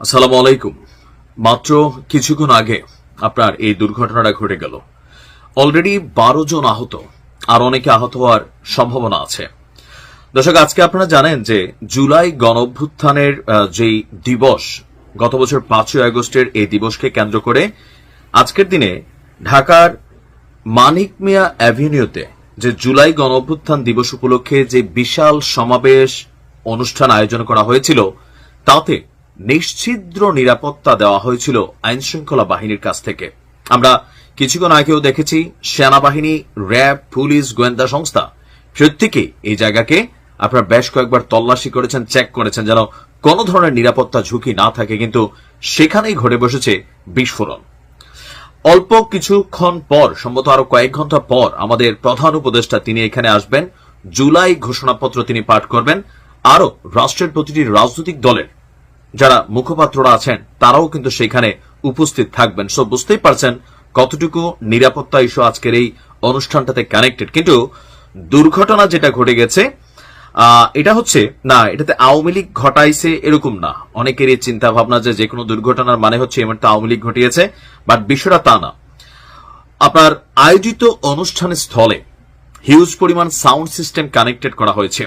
আসসালামু আলাইকুম। মাত্র কিছুক্ষণ আগে আপনার এই দুর্ঘটনাটা ঘটে গেল। অলরেডি বারো জন আহত আর অনেকে আহত হওয়ার সম্ভাবনা আছে। দর্শক আজকে আপনারা জানেন যে জুলাই গণঅভ্যুত্থানের আহ, যেই দিবস গত বছর পাঁচই আগস্টের এই দিবসকে কেন্দ্র করে আজকের দিনে ঢাকার মানিক মিয়া অ্যাভিনিউতে যে জুলাই গণঅভ্যুত্থান দিবস উপলক্ষে যে বিশাল সমাবেশ অনুষ্ঠান আয়োজন করা হয়েছিল তাতে নিশ্ছিদ্র নিরাপত্তা দেওয়া হয়েছিল আইন শৃঙ্খলা বাহিনীর কাছ থেকে। আমরা কিছুক্ষণ আগেও দেখেছি সেনাবাহিনী, র্যাব, পুলিশ, গোয়েন্দা সংস্থা প্রত্যেকেই এই জায়গাকে আপনারা বেশ কয়েকবার তল্লাশি করেছেন, চেক করেছেন যেন কোনো ধরনের নিরাপত্তা ঝুঁকি না থাকে, কিন্তু সেখানেই ঘটে বসেছে বিস্ফোরণ। অল্প কিছুক্ষণ পর, সম্ভবত আরও কয়েক ঘণ্টা পর, আমাদের প্রধান উপদেষ্টা তিনি এখানে আসবেন। জুলাই ঘোষণাপত্র তিনি পাঠ করবেন। আরও রাষ্ট্রের প্রতিটি রাজনৈতিক দলের যারা মুখপাত্ররা আছেন, তারাও কিন্তু সেখানে উপস্থিত থাকবেন। সো বুঝতেই পারছেন কতটুকু নিরাপত্তা ইস্যু আজকের এই অনুষ্ঠানটাতে কানেক্টেড কিন্তু দুর্ঘটনা যেটা ঘটে গেছে এটা হচ্ছে, না, এটাতে আওয়ামী লীগ ঘটাইছে এরকম না। অনেকেরই চিন্তা ভাবনা যে যে কোনো দুর্ঘটনার মানে হচ্ছে এমন আওয়ামী লীগ ঘটিয়েছে বাট বিষয়টা তা না। আপনার আয়োজিত অনুষ্ঠানের স্থলে হিউজ পরিমাণ সাউন্ড সিস্টেম কানেক্টেড করা হয়েছে।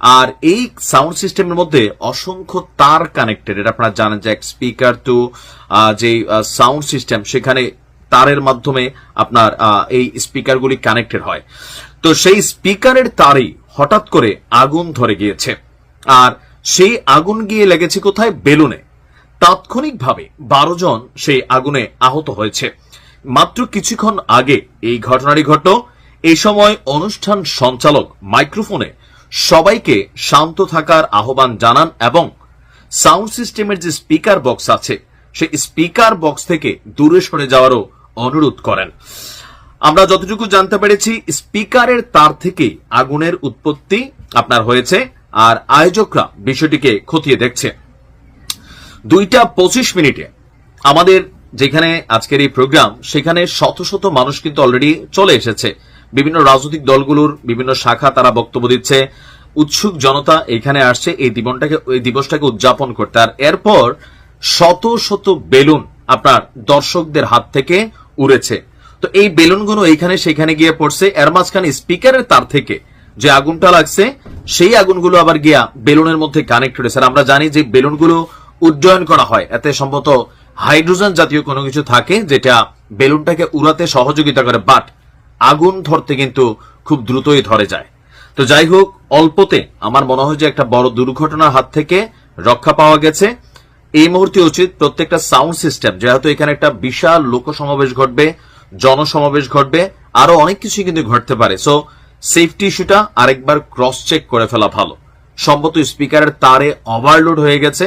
আর এই সাউন্ড সিস্টেমের মধ্যে অসংখ্য তার কানেক্টেড এটা আপনারা জানেন যে এক স্পিকার টু যে সাউন্ড সিস্টেম সেখানে তারের মাধ্যমে আপনার এই স্পিকারগুলি কানেক্টেড হয়। তো সেই স্পিকারের তারই হঠাৎ করে আগুন ধরে গিয়েছে। আর সেই আগুন গিয়ে লেগেছে কোথায়? বেলুনে। তাৎক্ষণিকভাবে বারো জন সেই আগুনে আহত হয়েছে। মাত্র কিছুক্ষণ আগে এই ঘটনাটি ঘটল। এই সময় অনুষ্ঠান সঞ্চালক মাইক্রোফোনে সবাইকে শান্ত থাকার আহ্বান জানান এবং সাউন্ড সিস্টেমের যে স্পিকার বক্স আছে, সেই স্পিকার বক্স থেকে দূরে সরে যাওয়ারও অনুরোধ করেন। আমরা যতটুকু জানতে পেরেছি, স্পিকারের তার থেকে আগুনের উৎপত্তি আপনার হয়েছে আর আয়োজকরা বিষয়টিকে খতিয়ে দেখছে। দুইটা পঁচিশ মিনিটে আমাদের যেখানে আজকের এই প্রোগ্রাম, সেখানে শত শত মানুষ কিন্তু অলরেডি চলে এসেছে। বিভিন্ন রাজনৈতিক দলগুলোর বিভিন্ন শাখা তারা বক্তব্য দিচ্ছে। উৎসুক জনতা এখানে আসছে, এই দিবনটাকে, এই দিবসটাকে উদযাপন করতে। আর এরপর শত শত বেলুন আপনার দর্শকদের হাত থেকে উড়েছে। তো এই বেলুনগুলো এইখানে সেখানে গিয়ে পড়ছে। এর মাঝখানে স্পিকারের তার থেকে যে আগুনটা লাগছে, সেই আগুনগুলো আবার গিয়া বেলুনের মধ্যে কানেক্ট হয়েছে। আমরা জানি যে বেলুনগুলো উড্ডয়ন করা হয়। এতে সম্ভবত হাইড্রোজেন জাতীয় কোনো কিছু থাকে যেটা বেলুনটাকে উড়াতে সহযোগিতা করে। বাট আগুন ধরতে কিন্তু খুব দ্রুতই ধরে যায়। তো যাই হোক, অল্পতে আমার মনে হয় যে একটা বড় দুর্ঘটনার হাত থেকে রক্ষা পাওয়া গেছে। এই মুহূর্তে উচিত প্রত্যেকটা সাউন্ড সিস্টেম, যেহেতু এখানে একটা বিশাল লোক সমাবেশ ঘটবে, জনসমাবেশ ঘটবে, আরও অনেক কিছু কিন্তু ঘটতে পারে। সো সেফটি ইস্যুটা আরেকবার ক্রস চেক করে ফেলা ভালো। সম্ভবত স্পিকারের তারে ওভারলোড হয়ে গেছে,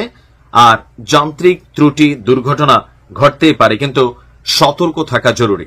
আর যান্ত্রিক ত্রুটি, দুর্ঘটনা ঘটতেই পারে, কিন্তু সতর্ক থাকা জরুরি।